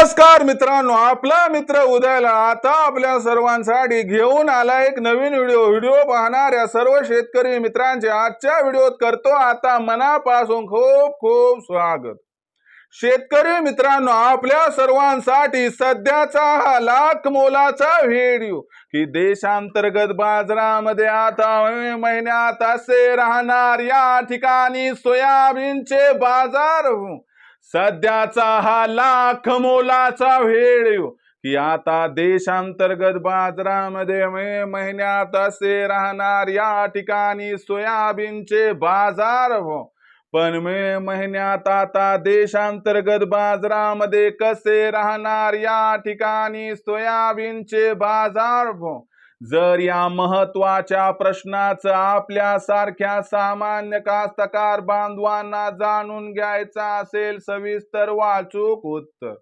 नमस्कार मित्रांनो आपला मित्र उदयला आता आपल्या सर्वांसाठी घेऊन आला एक नवीन व्हिडिओ. व्हिडिओ पाहणाऱ्या सर्व शेतकरी मित्रांचे आजच्या व्हिडिओत करतो आता मनापासून खूप खूप स्वागत. शेतकरी मित्रांनो आपल्या सर्वांसाठी सध्याचा हा लाख मोलाचा व्हिडिओ की देशांतर्गत बाजारामध्ये आता महिन्यात असे राहणार या ठिकाणी सोयाबीनचे बाजार सध्याचा हा लाख मोलाचा वेळ की आता देशांतर्गत बाजारामध्ये मे महिन्यात असे राहणार या ठिकाणी सोयाबीनचे बाजार हो। पण मे महिन्यात आता देशांतर्गत बाजारामध्ये कसे राहणार या ठिकाणी सोयाबीनचे बाजार भाव जर या महत्त्वाच्या प्रश्नाचं आपल्या सारख्या सामान्य कास्तकार बांधवांना जाणून घ्यायचा असेल सविस्तर वाचूक उत्तर.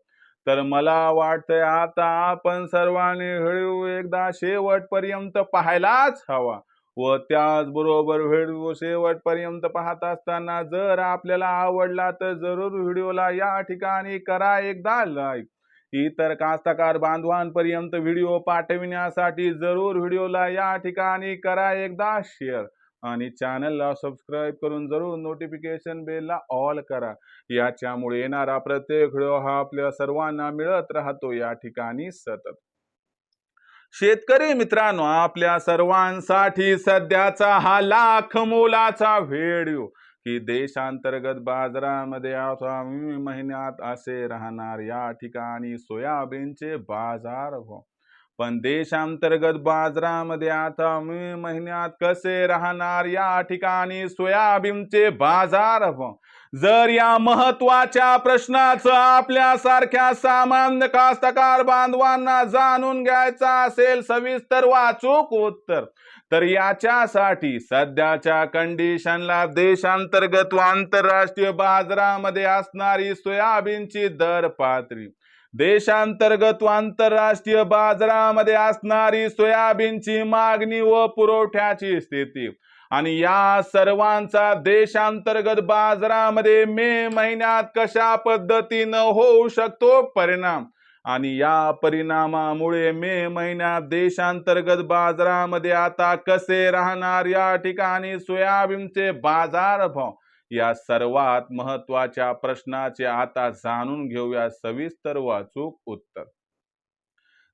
तर मला वाटतंय आता आपण सर्वांनी हळू एकदा शेवटपर्यंत पाहायलाच हवा व त्याचबरोबर व्हिडिओ शेवटपर्यंत पाहत असताना जर आपल्याला आवडला तर जरूर व्हिडिओला या ठिकाणी करा एकदा लाईक इतर कास्तकार बांधवांपर्यंत व्हिडिओ पाठविण्यासाठी जरूर व्हिडिओला या ठिकाणी करा एकदा शेअर आणि चॅनलला सबस्क्राईब करून जरूर नोटिफिकेशन बेलला ऑल करा. याच्यामुळे येणारा प्रत्येक व्हिडिओ हा आपल्या सर्वांना मिळत राहतो या ठिकाणी सतत. शेतकरी मित्रांनो आपल्या सर्वांसाठी सध्याचा हा लाख मोलाचा व्हिडिओ. की देशांतर्गत बाजारामध्ये आता महिन्यात असे राहणार या ठिकाणी सोयाबीनचे बाजार भाव पण देशांतर्गत बाजारामध्ये आता मे महिन्यात कसे राहणार या ठिकाणी सोयाबीनचे बाजार भाव जर या महत्त्वाच्या प्रश्नाचं आपल्यासारख्या सामान्य कास्तकार बांधवांना जाणून घ्यायचा असेल सविस्तर वाचूक उत्तर तर याच्यासाठी सध्याच्या कंडिशनला देशांतर्गत व आंतरराष्ट्रीय बाजारामध्ये असणारी सोयाबीनची दर पातळी देशांतर्गत व आंतरराष्ट्रीय बाजारामध्ये असणारी सोयाबीनची मागणी व पुरवठ्याची स्थिती. आणि या सर्वांचा देशांतर्गत बाजारामध्ये मे महिन्यात कशा पद्धतीनं होऊ शकतो परिणाम? आणि या परिणामामुळे मे महिन्यात देशांतर्गत बाजारामध्ये आता कसे राहणार? या ठिकाणी सोयाबीनचे बाजार भाव या सर्वात महत्त्वाच्या प्रश्नाचे आता जाणून घेऊया सविस्तर वाचूक उत्तर.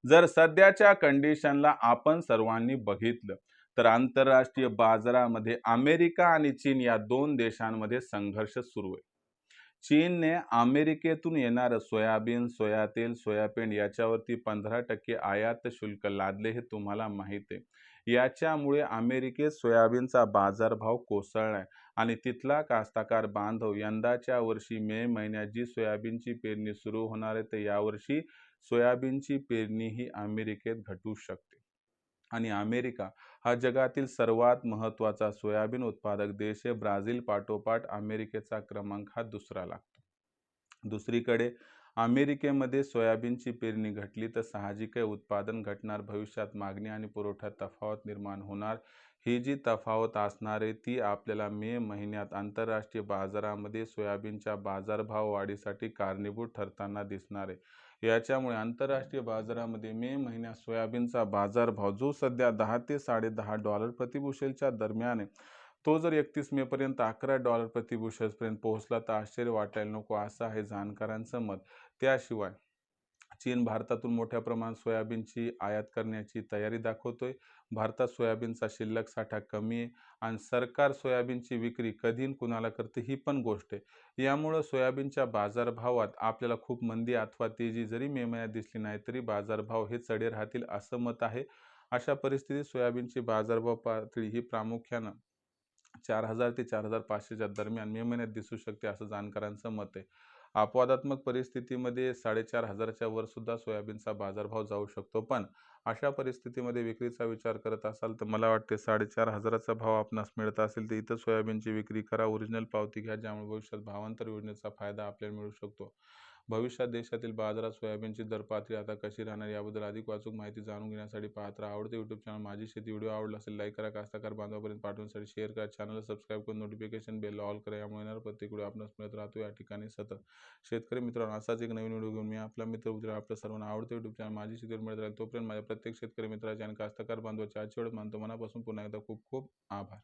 जर सध्याच्या कंडिशनला आपण सर्वांनी बघितलं तर आंतरराष्ट्रीय बाजारामध्ये अमेरिका आणि चीन या दोन देशांमध्ये संघर्ष सुरू आहे. चीनने अमेरिकेतून येणारं सोयाबीन सोयातेल सोयाबीन याच्यावरती पंधरा टक्के आयात शुल्क लादले हे तुम्हाला माहीत आहे. याच्यामुळे अमेरिकेत सोयाबीनचा बाजारभाव कोसळलाय आणि तिथला कास्ताकार बांधव यंदाच्या वर्षी मे महिन्यात जी सोयाबीनची पेरणी सुरू होणार आहे तर यावर्षी सोयाबीनची पेरणी ही अमेरिकेत घटू शकते. आणि अमेरिका हा जगातील सर्वात महत्त्वाचा सोयाबीन उत्पादक देश आहे. ब्राझील पाठोपाठ अमेरिकेचा क्रमांक हा दुसरा लागतो. दुसरीकडे अमेरिकेमध्ये सोयाबीनची पेरणी घटली तर साहजिक आहे उत्पादन घटणार भविष्यात मागणी आणि पुरवठ्यात तफावत निर्माण होणार. ही जी तफावत असणार आहे ती आपल्याला मे महिन्यात आंतरराष्ट्रीय बाजारामध्ये सोयाबीनच्या बाजारभाव वाढीसाठी कारणीभूत ठरताना दिसणार आहे. याच्यामुळे आंतरराष्ट्रीय बाजारामध्ये मे महिन्यात सोयाबीनचा बाजारभाव जो सध्या दहा ते साडेदहा डॉलर प्रतिबुशेलच्या दरम्यान आहे तो जर एकतीस मेपर्यंत अकरा डॉलर प्रतिबुशेलपर्यंत पोहोचला तर आश्चर्य वाटायला नको असं आहे जाणकारांचं मत. त्याशिवाय चीन भारतातून मोठ्या प्रमाणात सोयाबीनची आयात करण्याची तयारी दाखवतोय. भारतात सोयाबीनचा शिल्लक साठा कमी आहे आणि सरकार सोयाबीनची विक्री कधी कुणाला करते ही पण गोष्ट आहे. यामुळं सोयाबीनच्या बाजारभावात आपल्याला खूप मंदी अथवा तेजी जरी मे महिन्यात दिसली नाही तरी बाजारभाव हे चढे राहतील असं मत आहे. अशा परिस्थितीत सोयाबीनची बाजारभाव पातळी ही प्रामुख्यानं चार हजार ते चार हजार पाचशेच्या दरम्यान मे महिन्यात दिसू शकते असं जाणकारांचं मत आहे. अपवादात्मक परिस्थितीमध्ये साडेचार हजारच्या वर सुद्धा सोयाबीनचा बाजारभाव जाऊ शकतो. पण अशा परिस्थितीमध्ये विक्रीचा विचार करत असाल तर मला वाटते साडेचार हजाराचा भाव आपणास मिळत असेल तर इथं सोयाबीनची विक्री करा ओरिजिनल पावती घ्या ज्यामुळे भविष्यात भावांतर योजनेचा फायदा आपल्याला मिळू शकतो. भविष्यात देशातील बाजारात सोयाबीनची दर पातळी आता कशी राहणार याबद्दल अधिक वाचूक माहिती जाणून घेण्यासाठी पाहत राहा. आवडते यूट्यूब चॅनल माझी शेती व्हिडिओ आवडला असेल लाईक करा. कास्तकार बांधवापर्यंत पाठवण्यासाठी शेअर करा. चॅनलला सबस्क्राईब करून नोटिफिकेशन बेल ऑल करा. यामुळे येणार प्रत्येक व्हिडिओ आपणास मिळत राहतो. या ठिकाणी सतत. शेतकरी मित्रांनो असाच एक नवीन व्हिडिओ घेऊन मी आपला मित्र उद्या आपल्या सर्वांना आवडते यूट्यूब चॅनल माझी शेती मिळत राहील तोपर्यंत माझ्या प्रत्येक शेतकरी मित्राचे आणि कास्तकार बांधवाचे आजची वेळ मानतो. मनापासून पुन्हा एकदा खूप खूप आभार.